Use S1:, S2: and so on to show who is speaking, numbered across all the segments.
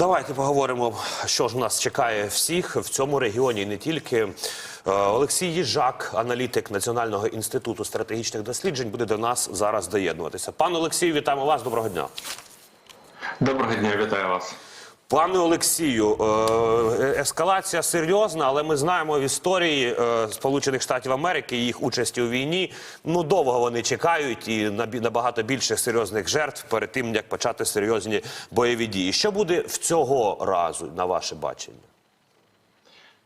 S1: Давайте поговоримо, що ж нас чекає всіх в цьому регіоні, не тільки. Е, Олексій Їжак, аналітик Національного інституту стратегічних досліджень, буде до нас зараз доєднуватися. Пан Олексій, вітаємо вас. Доброго дня.
S2: Доброго дня, вітаю вас.
S1: Пане Олексію, е, ескалація серйозна, але ми знаємо в історії е, Сполучених Штатів Америки їх участі у війні. Ну довго вони чекають і набагато більше серйозних жертв перед тим як почати серйозні бойові дії. Що буде в цього разу на ваше бачення?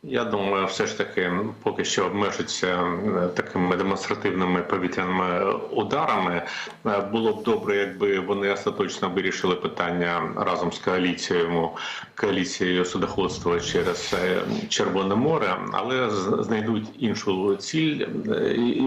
S2: Я думаю, все ж таки поки що обмежиться е, такими демонстративними повітряними ударами. Е, Було б добре, якби вони остаточно вирішили питання разом з коаліцією коаліцією судоходства через е, Червоне море, але знайдуть іншу ціль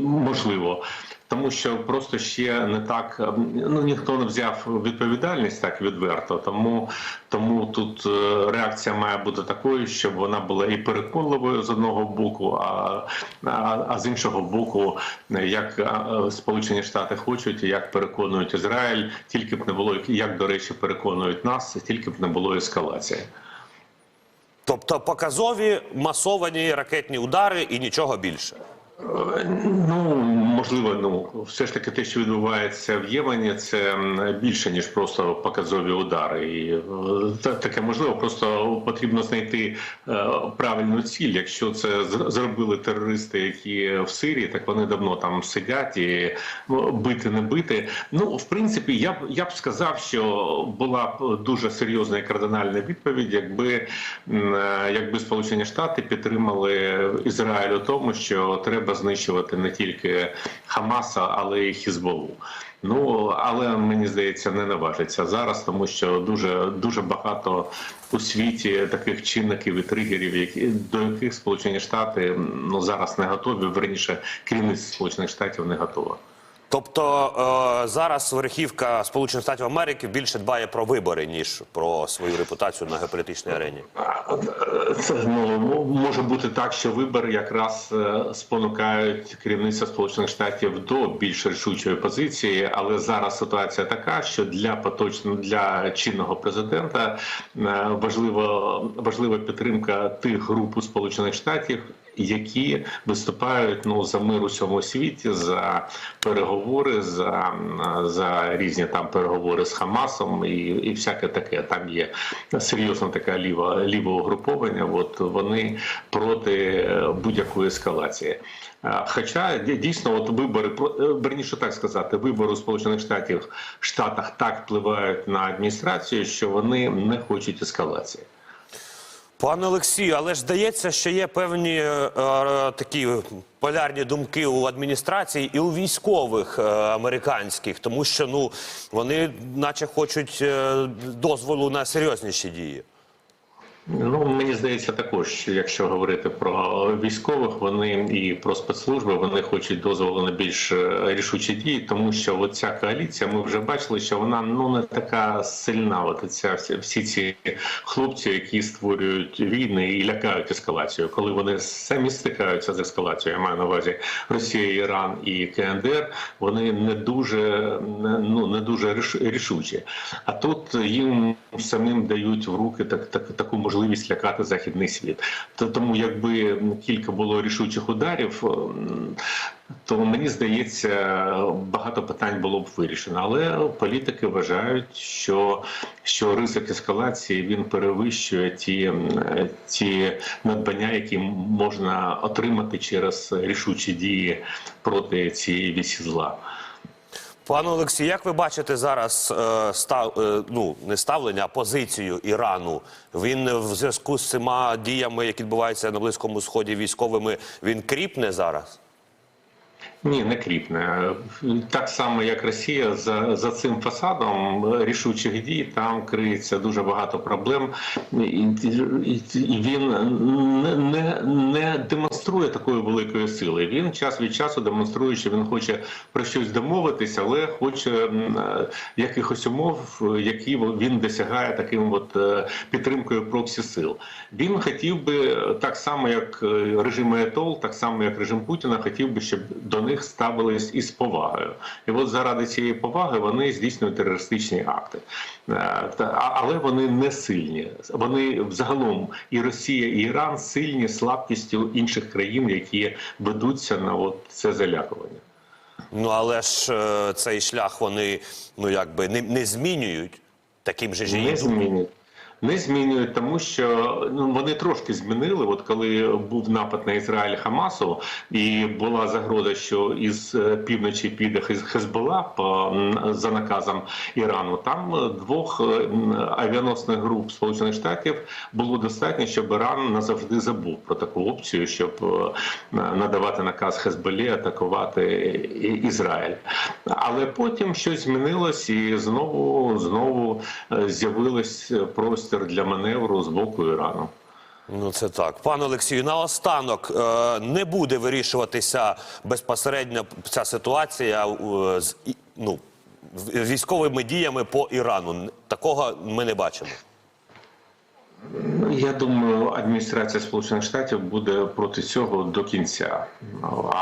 S2: можливо. Тому що просто ще не так ну ніхто не взяв відповідальність так відверто. Тому тому тут е, реакція має бути такою, щоб вона була і переконливою з одного боку, а, а, а з іншого боку, як е, Сполучені Штати хочуть, і як переконують Ізраїль, тільки б не було як до речі, переконують нас, тільки б не було ескалації.
S1: Тобто показові масовані ракетні удари і нічого більше.
S2: Ну можливо, ну все ж таки те, що відбувається в Ємені, це більше ніж просто показові удари. І е, таке можливо, просто потрібно знайти е, правильну ціль. Якщо це зробили терористи, які в Сирії, так вони давно там сидять і ну, бити не бити. Ну в принципі, я б я б сказав, що була б дуже серйозна і кардинальна відповідь, якби е, якби Сполучені Штати підтримали Ізраїль у тому, що треба знищувати не тільки Хамаса, але і Хізболу. Ну але мені здається, не наважиться зараз, тому що дуже дуже багато у світі таких чинників і тригерів, які до яких Сполучені Штати ну зараз не готові. Верніше керівництво Сполучених Штатів не готове.
S1: Тобто е, зараз верхівка Сполучених Штатів Америки більше дбає про вибори ніж про свою репутацію на геополітичній арені.
S2: Це ну може бути так, що вибори якраз е, спонукають керівництво Сполучених Штатів до більш рішучої позиції, але зараз ситуація така, що для поточно для чинного президента е, важлива важлива підтримка тих груп у Сполучених Штатів. Які виступають ну за мир у всьому світі за переговори, за, за різні там переговори з Хамасом і, і всяке таке. Там є серйозна така ліва ліве угруповання. От вони проти е, будь-якої ескалації. Е, Хоча дійсно, от вибори е, верніше так сказати, вибори у Сполучених Штатів Штатах так впливають на адміністрацію, що вони не хочуть ескалації.
S1: Пане Олексію, але ж здається, що є певні е, е, такі полярні думки у адміністрації і у військових е, американських, тому що ну вони, наче, хочуть дозволу на серйозніші дії.
S2: Ну мені здається, також якщо говорити про військових, вони і про спецслужби вони хочуть дозволу на більш е, рішучі дії, тому що ця коаліція, ми вже бачили, що вона ну не така сильна. От ця всі, ці хлопці, які створюють війни і лякають ескалацією, коли вони самі стикаються з ескалацією. Я маю на увазі Росія, Іран і КНДР. Вони не дуже не- ну не дуже ріш- рішучі. А тут їм самим дають в руки так, так таку можливість лякати західний світ. То тому, якби кілька було рішучих ударів. То мені здається, багато питань було б вирішено, але політики вважають, що, що ризик ескалації він перевищує ті, ті надбання, які можна отримати через рішучі дії проти цієї вісі зла.
S1: Пане Олексію, як ви бачите зараз е, став, е, ну, не ставлення, а позицію Ірану? Він в зв'язку з цими діями, які відбуваються на Близькому Сході військовими, він кріпне зараз?
S2: Ні, не кріпне. Так само, як Росія, за, за цим фасадом рішучих дій там криється дуже багато проблем, і, і, і він не, не, не демонструє такої великої сили. Він час від часу демонструє, що він хоче про щось домовитися, але хоче е, якихось умов, які він досягає таким от е, підтримкою проксі сил. Він хотів би так само, як е, режим Аятол, так само як режим Путіна, хотів би, щоб до них них ставились із повагою. І от заради цієї поваги вони здійснюють терористичні акти. Е, Але вони не сильні. Вони взагалом і Росія, і Іран сильні слабкістю інших країн, які ведуться на от це залякування.
S1: Ну але ж е, цей шлях вони ну якби не, не змінюють. Таким же ж
S2: Не змінюють. Не змінюють, тому що ну вони трошки змінили. От коли був напад на Ізраїль Хамасу, і була загроза, що із е, півночі піде Хез- Хезбола по за наказом Ірану. Там е, двох е, авіаносних груп Сполучених Штатів було достатньо, щоб Іран назавжди забув про таку опцію, щоб надавати наказ Хезболі атакувати Ізраїль. Але потім щось змінилось, і знову знову з'явилось простір для маневру з боку Ірану.
S1: Ну це так. Пане Олексію, наостанок е, не буде вирішуватися безпосередньо ця ситуація е, з ну, військовими діями по Ірану. Такого ми не бачимо.
S2: Я думаю, адміністрація Сполучених Штатів буде проти цього до кінця. А,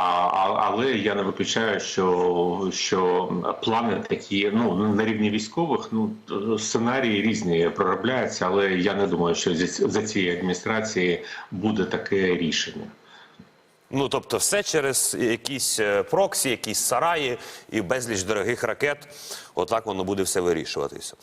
S2: але я не виключаю, що, що плани такі, ну на рівні військових, ну сценарії різні проробляються, але я не думаю, що за цієї адміністрації буде таке рішення.
S1: Ну тобто, все через якісь е, проксі, якісь сараї і безліч дорогих ракет. Отак воно буде все вирішуватися.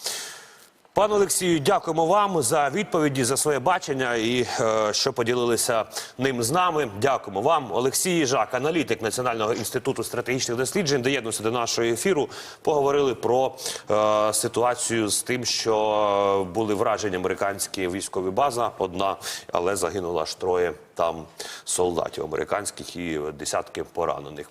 S1: Пане Олексію, дякуємо вам за відповіді, за своє бачення і е, що поділилися ним з нами. Дякуємо вам. Олексій Їжак, аналітик Національного інституту стратегічних досліджень, доєднувся до нашого ефіру. Поговорили про е, ситуацію з тим, що е, були вражені американські військові база, одна, але загинуло аж троє там солдатів американських і десятки поранених.